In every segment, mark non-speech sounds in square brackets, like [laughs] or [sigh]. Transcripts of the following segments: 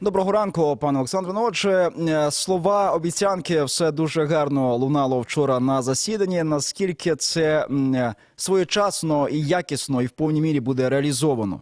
Доброго ранку, пане Олександре. Ну, отже, е, слова обіцянки все дуже гарно лунало вчора на засіданні. Наскільки це е, своєчасно і якісно, і в повній мірі буде реалізовано?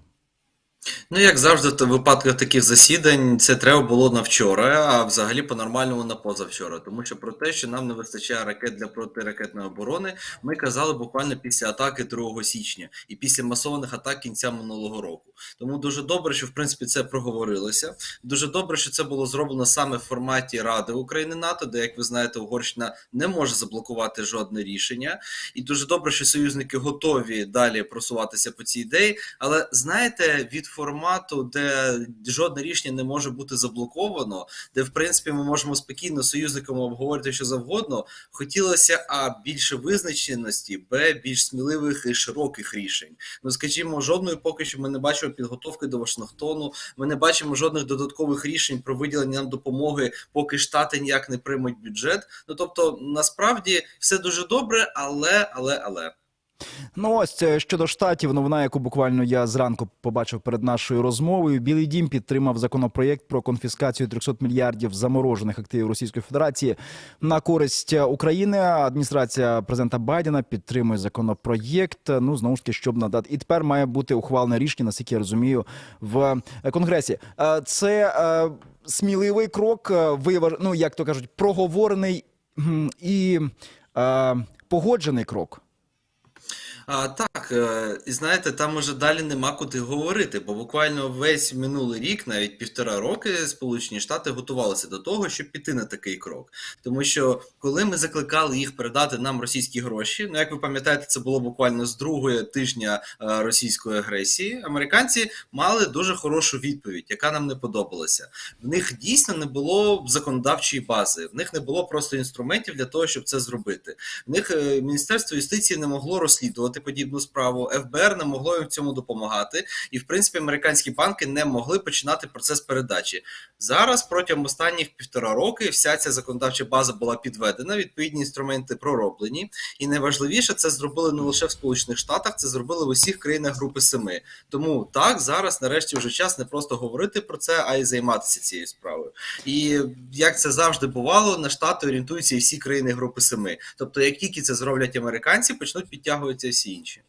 Ну, як завжди, в випадках таких засідань це треба було на вчора, а взагалі по-нормальному на позавчора. Тому що про те, що нам не вистачає ракет для протиракетної оборони, ми казали буквально після атаки 2 січня і після масованих атак кінця минулого року. Тому дуже добре, що в принципі це проговорилося. Дуже добре, що це було зроблено саме в форматі Ради України НАТО, де, як ви знаєте, Угорщина не може заблокувати жодне рішення. І дуже добре, що союзники готові далі просуватися по цій ідеї. Але знаєте, від формату, де жодне рішення не може бути заблоковано, де в принципі ми можемо спокійно союзниками обговорити що завгодно, хотілося а більше визначеності, б більш сміливих і широких рішень. Ну скажімо, жодної поки що ми не бачимо підготовки до Вашингтону. Ми не бачимо жодних додаткових рішень про виділення нам допомоги, поки штати ніяк не приймуть бюджет. Ну тобто, насправді все дуже добре, але але але. Ну ось е, щодо штатів, новина, яку буквально я зранку побачив перед нашою розмовою. Білий дім підтримав законопроєкт про конфіскацію 300 мільярдів заморожених активів Російської Федерації на користь України. Адміністрація президента Байдена підтримує законопроєкт. Ну знову ж таки, щоб надати і тепер має бути ухвалене рішення, наскільки я розумію, в е, конгресі. Е, Це е, сміливий крок. е, Виваж... ну як то кажуть, проговорений і е, погоджений крок. А, так, е, і знаєте, там уже далі нема куди говорити, бо буквально весь минулий рік, навіть півтора роки, Сполучені Штати готувалися до того, щоб піти на такий крок. Тому що коли ми закликали їх передати нам російські гроші, ну як ви пам'ятаєте, це було буквально з другої тижня е, російської агресії. Американці мали дуже хорошу відповідь, яка нам не подобалася. В них дійсно не було законодавчої бази, в них не було просто інструментів для того, щоб це зробити. В них е, Міністерство юстиції не могло розслідувати подібну справу, ФБР не могло їм в цьому допомагати, і в принципі американські банки не могли починати процес передачі. Зараз протягом останніх півтора роки вся ця законодавча база була підведена, відповідні інструменти пророблені, і найважливіше це зробили не лише в Сполучених Штатах, це зробили в усіх країнах Групи Семи. Тому так зараз, нарешті, вже час не просто говорити про це, а й займатися цією справою. І як це завжди бувало, на штати орієнтуються і всі країни Групи Семи. Тобто, як тільки це зроблять американці, почнуть підтягуватися всі інші.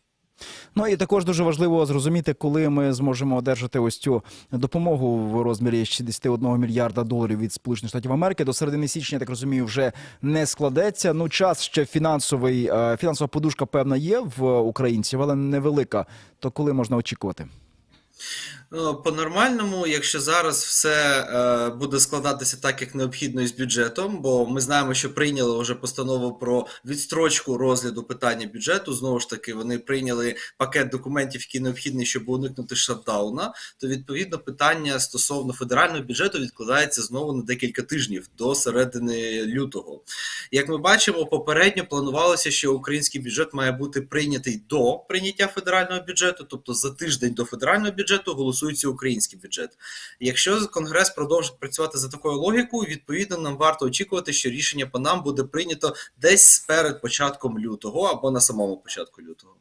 Ну і також дуже важливо зрозуміти, коли ми зможемо одержати ось цю допомогу в розмірі 61 мільярда доларів від Сполучених Штатів Америки. До середини січня, я так розумію, вже не складеться. Ну, час ще фінансовий, е, фінансова подушка певна є в українців, але невелика. То коли можна очікувати? Ну, По-нормальному, якщо зараз все е, буде складатися так, як необхідно із бюджетом, бо ми знаємо, що прийняли вже постанову про відстрочку розгляду питання бюджету. Знову ж таки, вони прийняли пакет документів, які необхідні, щоб уникнути шатдауна. То відповідно питання стосовно федерального бюджету відкладається знову на декілька тижнів до середини лютого. Як ми бачимо, попередньо планувалося, що український бюджет має бути прийнятий до прийняття федерального бюджету, тобто за тиждень до федерального бюджету голосується український бюджет. Якщо Конгрес продовжить працювати за такою логікою, відповідно нам варто очікувати, що рішення по нам буде прийнято десь перед початком лютого або на самому початку лютого.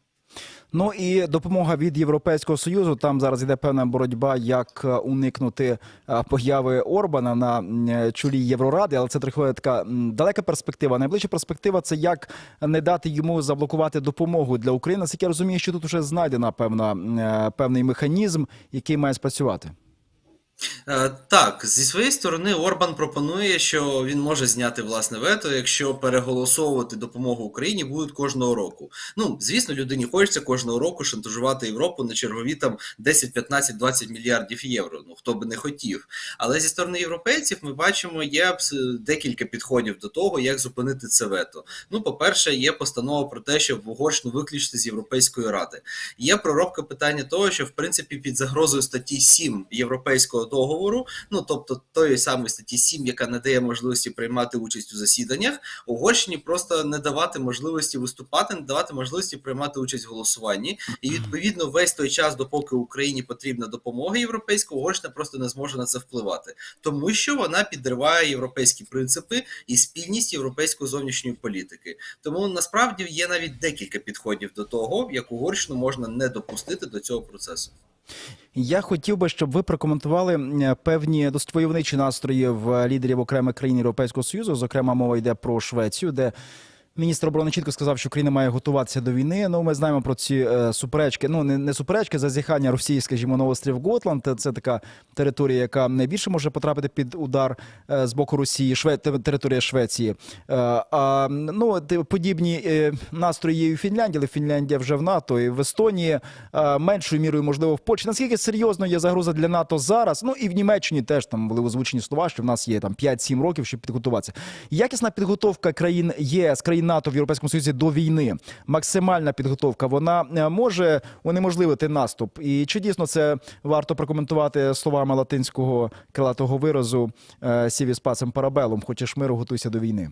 Ну і допомога від Європейського союзу. Там зараз йде певна боротьба, як е, уникнути е, появи Орбана на е, чолі Євроради, але це трохи така далека перспектива. Найближча перспектива це як не дати йому заблокувати допомогу для України. Наскільки я розумію, що тут вже знайдена певна певний механізм, який має спрацювати. Е, Так, зі своєї сторони, Орбан пропонує, що він може зняти власне вето, якщо переголосовувати допомогу Україні будуть кожного року. Ну, звісно, людині хочеться кожного року шантажувати Європу на чергові там 10, 15, 20 мільярдів євро. Ну хто би не хотів. Але зі сторони європейців ми бачимо, є декілька підходів до того, як зупинити це вето. Ну, по-перше, є постанова про те, щоб Угорщину виключити з Європейської ради. Є проробка питання того, що в принципі під загрозою статті 7 європейського договору, ну тобто тої самої статті 7, яка не дає можливості приймати участь у засіданнях, Угорщині просто не давати можливості виступати, не давати можливості приймати участь в голосуванні. І відповідно весь той час, допоки Україні потрібна допомога європейська, Угорщина просто не зможе на це впливати, тому що вона підриває європейські принципи і спільність європейської зовнішньої політики. Тому насправді є навіть декілька підходів до того, як Угорщину можна не допустити до цього процесу. Я хотів би, щоб ви прокоментували певні досить войовничі настрої в лідерів окремих країн Європейського Союзу. Зокрема, мова йде про Швецію, де міністр оборони чітко сказав, що Україна має готуватися до війни. Ну, ми знаємо про ці е, суперечки. Ну не, не суперечки, зазіхання Росії, скажімо, на острів Готланд. Це така територія, яка найбільше може потрапити під удар е, з боку Росії, Шве... територія Швеції. Е, а ну подібні е, настрої є і у Фінляндії, але Фінляндія вже в НАТО і в Естонії е, меншою мірою, можливо, в Польщі. Наскільки серйозно є загроза для НАТО зараз? Ну і в Німеччині теж там були озвучені слова, що в нас є там 5-7 років, щоб підготуватися. Якісна підготовка країн ЄС, країн НАТО в Європейському Союзі до війни, максимальна підготовка, вона е, може унеможливити наступ. І чи дійсно це варто прокоментувати словами латинського крилатого виразу сіві «Сівіс пацем парабелум, хочеш миру, готуйся до війни.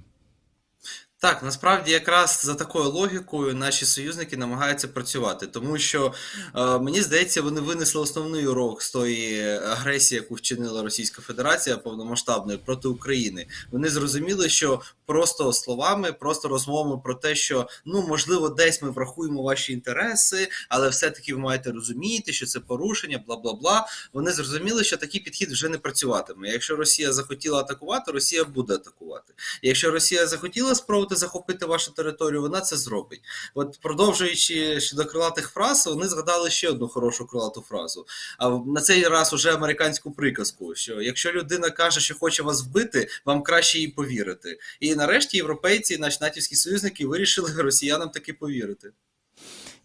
Так, насправді якраз за такою логікою наші союзники намагаються працювати, тому що е, мені здається, вони винесли основний урок з тої агресії, яку вчинила Російська Федерація повномасштабною проти України. Вони зрозуміли, що просто словами, просто розмовами про те, що ну можливо, десь ми врахуємо ваші інтереси, але все-таки ви маєте розуміти, що це порушення, бла бла бла. Вони зрозуміли, що такий підхід вже не працюватиме. Якщо Росія захотіла атакувати, Росія буде атакувати. Якщо Росія захотіла спробувати захопити вашу територію, вона це зробить. От продовжуючи щодо крилатих фраз, вони згадали ще одну хорошу крилату фразу. А на цей раз уже американську приказку: що якщо людина каже, що хоче вас вбити, вам краще їй повірити. І нарешті європейці, наші натівські союзники, вирішили росіянам таки повірити.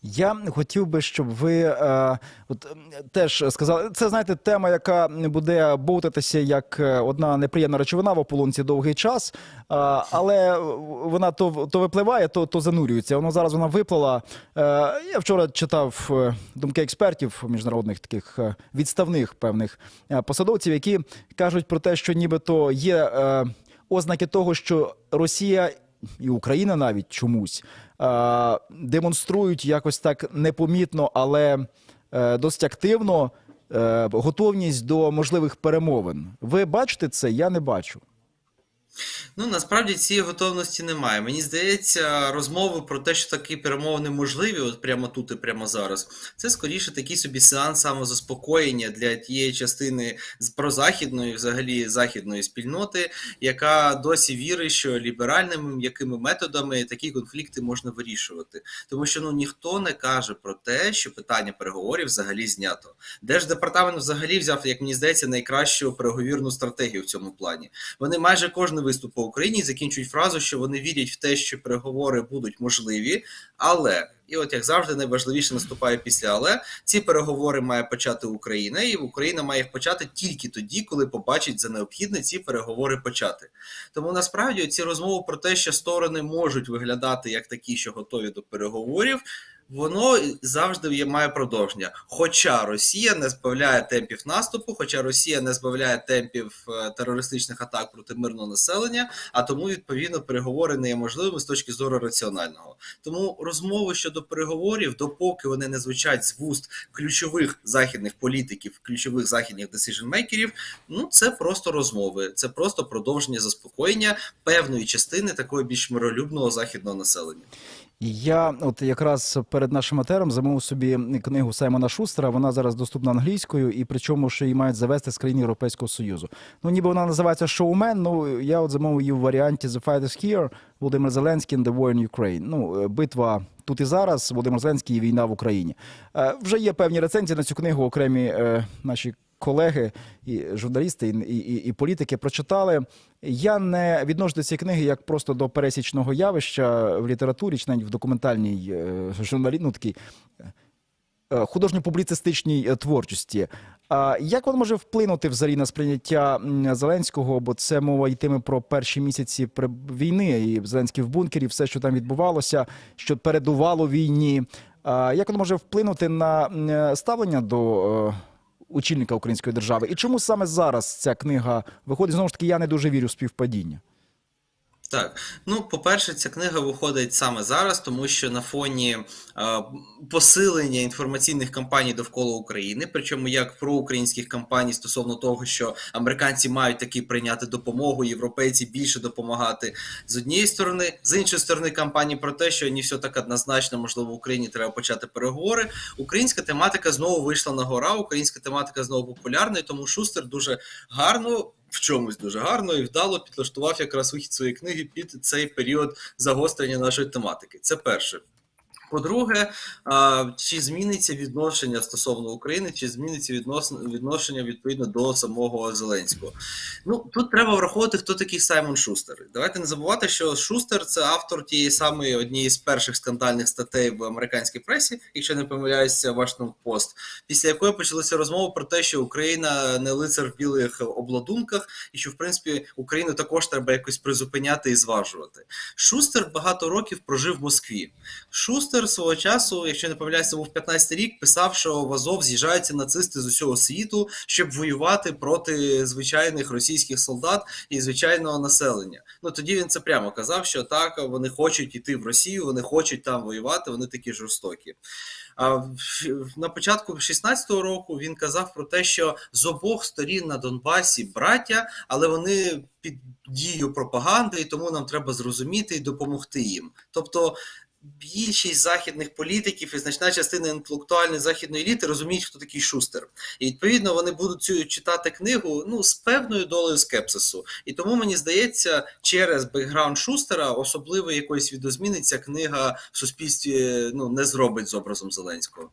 Я хотів би, щоб ви е, от, теж сказали, це знаєте, тема, яка буде бовтатися як е, одна неприємна речовина в ополонці довгий час, е, але вона то, то випливає, то, то занурюється. Воно зараз вона виплила. Е, я вчора читав е, думки експертів міжнародних таких е, відставних певних посадовців, які кажуть про те, що нібито є е, ознаки того, що Росія і Україна навіть чомусь демонструють якось так непомітно, але е, досить активно е, готовність до можливих перемовин. Ви бачите це? Я не бачу. Ну насправді цієї готовності немає. Мені здається, розмови про те, що такі перемовини можливі, от прямо тут і прямо зараз, це скоріше такий собі сеанс самозаспокоєння для тієї частини з прозахідної, взагалі західної спільноти, яка досі вірить, що ліберальними м'якими методами такі конфлікти можна вирішувати. Тому що ну ніхто не каже про те, що питання переговорів взагалі знято. Держдепартамент взагалі взяв, як мені здається, найкращу переговірну стратегію в цьому плані. Вони майже кожен виступ по Україні закінчують фразу, що вони вірять в те, що переговори будуть можливі, але. І от як завжди, найважливіше наступає після але ці переговори має почати Україна, і Україна має їх почати тільки тоді, коли побачить за необхідне ці переговори почати. Тому насправді ці розмови про те, що сторони можуть виглядати як такі, що готові до переговорів. Воно завжди є має продовження. Хоча Росія не збавляє темпів наступу, хоча Росія не збавляє темпів е, терористичних атак проти мирного населення, а тому відповідно переговори не є можливими з точки зору раціонального. Тому розмови щодо переговорів, допоки вони не звучать з вуст ключових західних політиків, ключових західних decision-мейкерів, ну це просто розмови, це просто продовження заспокоєння певної частини такого більш миролюбного західного населення. Я от якраз перед нашим етером замовив собі книгу Саймона Шустера. Вона зараз доступна англійською, і причому що її мають завести з країн Європейського Союзу. Ну ніби вона називається Шоумен. Ну я от замовив її в варіанті The Fight is Here, Володимир Зеленський and the War in Ukraine. Ну е, битва тут і зараз. Володимир Зеленський і війна в Україні. Е, Вже є певні рецензії на цю книгу. Окремі е, наші колеги і журналісти, і, і, і політики прочитали. Я не відношу до цієї книги як просто до пересічного явища в літературі, чи навіть в документальній е, журналі, ну такій е, художньо-публіцистичній е, творчості. А як воно може вплинути взагалі на сприйняття Зеленського? Бо це мова йтиме про перші місяці війни, і Зеленський в бункері, все, що там відбувалося, що передувало війні. Як воно може вплинути на ставлення до очільника української держави? І чому саме зараз ця книга виходить? Знову ж таки, я не дуже вірю в співпадіння. Так, ну, по-перше, ця книга виходить саме зараз, тому що на фоні е, посилення інформаційних кампаній довкола України, причому як проукраїнських кампаній стосовно того, що американці мають таки прийняти допомогу, європейці більше допомагати з однієї сторони, з іншої сторони, кампанії про те, що не все так однозначно, можливо, в Україні треба почати переговори. Українська тематика знову вийшла на гора, українська тематика знову популярна, і тому Шустер дуже гарно в чомусь дуже гарно і вдало підлаштував якраз вихід своєї книги під цей період загострення нашої тематики. Це перше. По-друге, чи зміниться відношення стосовно України, чи зміниться відношення відповідно до самого Зеленського? Ну тут треба враховувати, хто такий Саймон Шустер. Давайте не забувати, що Шустер це автор тієї самої однієї з перших скандальних статей в американській пресі, якщо не помиляюся, Washington Post, після якої почалися розмови про те, що Україна не лицар в білих обладунках, і що в принципі Україну також треба якось призупиняти і зважувати. Шустер багато років прожив в Москві. Шустер свого часу, якщо не помиляюся, був 15 рік, писав, що в Азов з'їжджаються нацисти з усього світу, щоб воювати проти звичайних російських солдат і звичайного населення. Ну тоді він це прямо казав, що так вони хочуть йти в Росію, вони хочуть там воювати, вони такі жорстокі. А на початку 16-го року він казав про те, що з обох сторін на Донбасі браття, але вони під дією пропаганди, і тому нам треба зрозуміти і допомогти їм. Тобто більшість західних політиків і значна частина інтелектуальної західної еліти розуміють, хто такий шустер. І відповідно вони будуть цю читати книгу ну з певною долею скепсису. І тому мені здається, через бекграунд Шустера особливо якоїсь відозміни книга в суспільстві ну не зробить з образом Зеленського.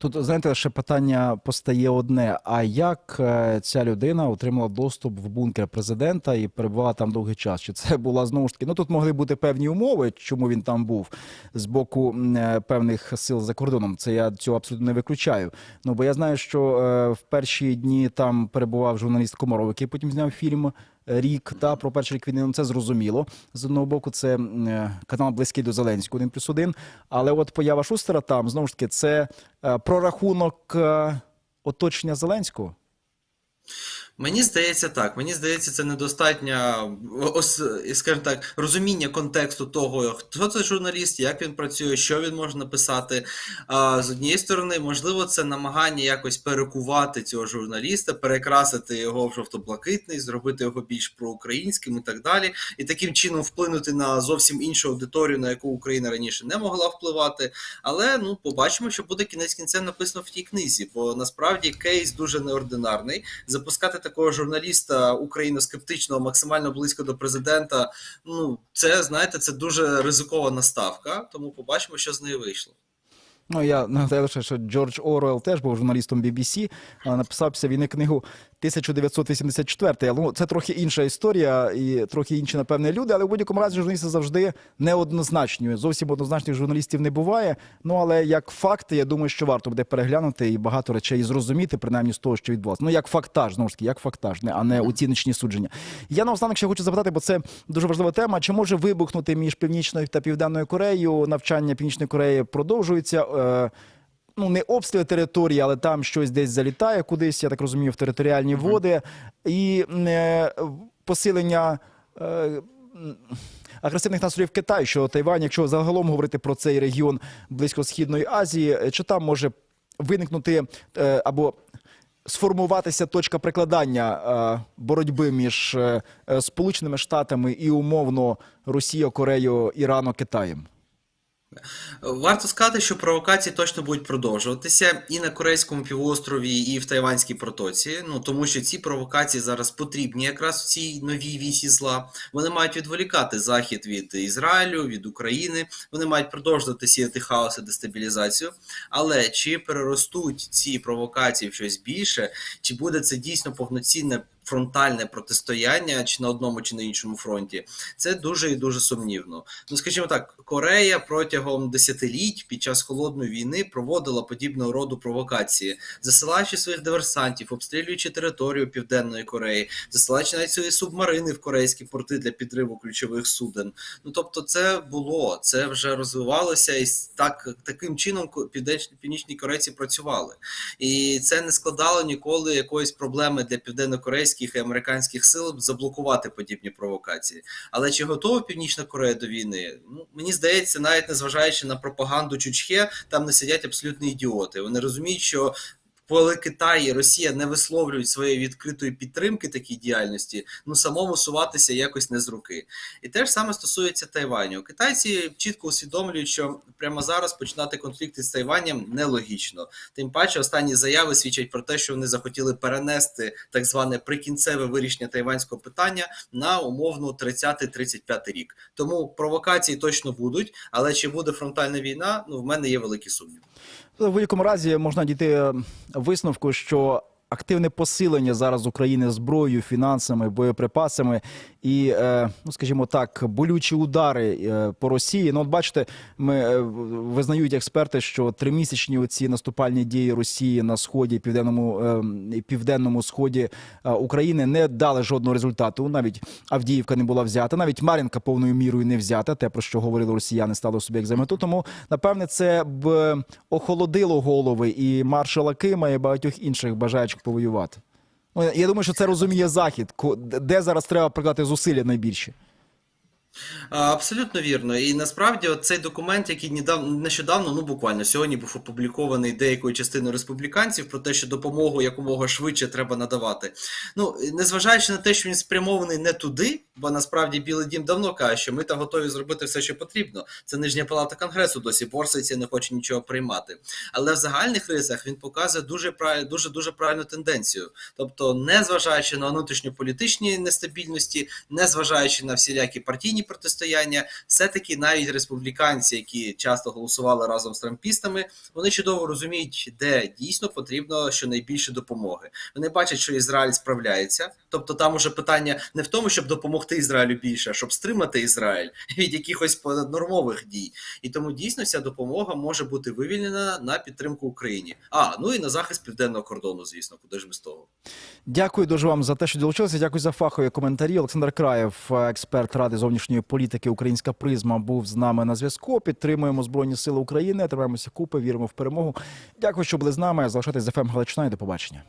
Тут знаєте, ще питання постає одне: а як е, ця людина отримала доступ в бункер президента і перебувала там довгий час? Чи це була знову ж таки? Ну тут могли бути певні умови, чому він там був з боку е, певних сил за кордоном. Це я цього абсолютно не виключаю. Ну бо я знаю, що е, в перші дні там перебував журналіст Комаров, який потім зняв фільм. Рік та про перший рік війни ну, це зрозуміло. З одного боку, це е, канал близький до Зеленського, один плюс один. Але от поява Шустера там знову ж таки це е, прорахунок е, оточення Зеленського. Мені здається так. Мені здається, це недостатньо ос, скажімо так, розуміння контексту того, хто це журналіст, як він працює, що він може написати. З однієї сторони, можливо, це намагання якось перекувати цього журналіста, перекрасити його в жовто-блакитний, зробити його більш проукраїнським і так далі, і таким чином вплинути на зовсім іншу аудиторію, на яку Україна раніше не могла впливати. Але ну побачимо, що буде кінець кінцем написано в тій книзі, бо насправді кейс дуже неординарний. Запускати такого журналіста україноскептичного, максимально близько до президента. Ну це знаєте, це дуже ризикована ставка. Тому побачимо, що з нею вийшло. Ну я нагадаю що Джордж Оруел теж був журналістом BBC, написав після війни книгу 1984. Але ну, це трохи інша історія і трохи інші, напевне, люди. Але в будь-якому разі журналісти завжди неоднозначні. Зовсім однозначних журналістів не буває. Ну але як факти, я думаю, що варто буде переглянути і багато речей зрозуміти, принаймні з того, що відбулося. Ну як фактаж, знову ж таки, як фактаж, а не оціночні судження. Я наостанок ще хочу запитати, бо це дуже важлива тема. Чи може вибухнути між північною та південною Кореєю? Навчання Північної Кореї продовжується. Е, ну не обстріли території, але там щось десь залітає кудись, я так розумію, в територіальні води, і е, посилення. Е, Агресивних настроїв Китаю, що Тайвань, якщо загалом говорити про цей регіон Близькосхідної Азії, е, чи там може виникнути е, або сформуватися точка прикладання е, боротьби між е, е, Сполученими Штатами і умовно Росією, Кореєю, Іраном, Китаєм? Варто сказати, що провокації точно будуть продовжуватися і на Корейському півострові, і в Тайванській протоці. Ну тому що ці провокації зараз потрібні якраз в цій новій вісі зла. Вони мають відволікати захід від Ізраїлю, від України. Вони мають продовжувати сіяти хаос і дестабілізацію. Але чи переростуть ці провокації в щось більше, чи буде це дійсно повноцінне? Фронтальне протистояння чи на одному, чи на іншому фронті, це дуже і дуже сумнівно. Ну, скажімо так, Корея протягом десятиліть під час холодної війни проводила подібного роду провокації, засилаючи своїх диверсантів, обстрілюючи територію Південної Кореї, засилаючи навіть свої субмарини в корейські порти для підриву ключових суден. Ну тобто, це було, це вже розвивалося, і так таким чином північні корейці працювали. І це не складало ніколи якоїсь проблеми для південнокорейських європейських і американських сил заблокувати подібні провокації. Але чи готова Північна Корея до війни? Ну мені здається, навіть незважаючи на пропаганду Чучхе, там не сидять абсолютні ідіоти. Вони розуміють, що коли Китай і Росія не висловлюють своєї відкритої підтримки такій діяльності, ну самому суватися якось не з руки. І те ж саме стосується Тайваню. Китайці чітко усвідомлюють, що прямо зараз починати конфлікти з Тайванем нелогічно. Тим паче, останні заяви свідчать про те, що вони захотіли перенести так зване прикінцеве вирішення тайванського питання на умовно 30-35 рік. Тому провокації точно будуть, але чи буде фронтальна війна? Ну в мене є великі сумніви. В будь-якому разі можна дійти е, висновку, що активне посилення зараз України зброєю, фінансами, боєприпасами і, е, ну скажімо так, болючі удари е, по Росії. Ну, от бачите, ми е, визнають експерти, що тримісячні оці наступальні дії Росії на сході, південному південному сході України не дали жодного результату. Навіть Авдіївка не була взята, навіть Мар'їнка повною мірою не взята. Те про що говорили росіяни, стало собі як за мету. Тому напевне це б охолодило голови і маршала Кима, і багатьох інших бажаючих повоювати. Ну, я думаю, що це розуміє захід, де зараз треба прикладати зусилля найбільші. Абсолютно вірно. І насправді цей документ, який нещодавно, ну буквально сьогодні був опублікований деякою частиною республіканців про те, що допомогу якомога швидше треба надавати. Ну, незважаючи на те, що він спрямований не туди, бо насправді Білий Дім давно каже, що ми там готові зробити все, що потрібно. Це нижня палата конгресу досі борситься, не хоче нічого приймати. Але в загальних рисах він показує дуже прав- дуже дуже правильну тенденцію. Тобто, незважаючи на внутрішньополітичні нестабільності, незважаючи на всілякі партійні протистояння, все-таки навіть республіканці, які часто голосували разом з трампістами, вони чудово розуміють, де дійсно потрібно щонайбільше допомоги. Вони бачать, що Ізраїль справляється. Тобто, там уже питання не в тому, щоб допомогти Ізраїлю більше, а щоб стримати Ізраїль [laughs] від якихось понаднормових дій. І тому дійсно ця допомога може бути вивільнена на підтримку Україні. А ну і на захист південного кордону, звісно, куди ж без того. Дякую дуже вам за те, що долучилися. Дякую за фахові коментарі. Олександр Краєв, експерт Ради зовнішньої політики Українська призма, був з нами на зв'язку. Підтримуємо Збройні Сили України. Тримаємося купи, віримо в перемогу. Дякую, що були з нами. Залишайтесь з ФМ Галичина і до побачення.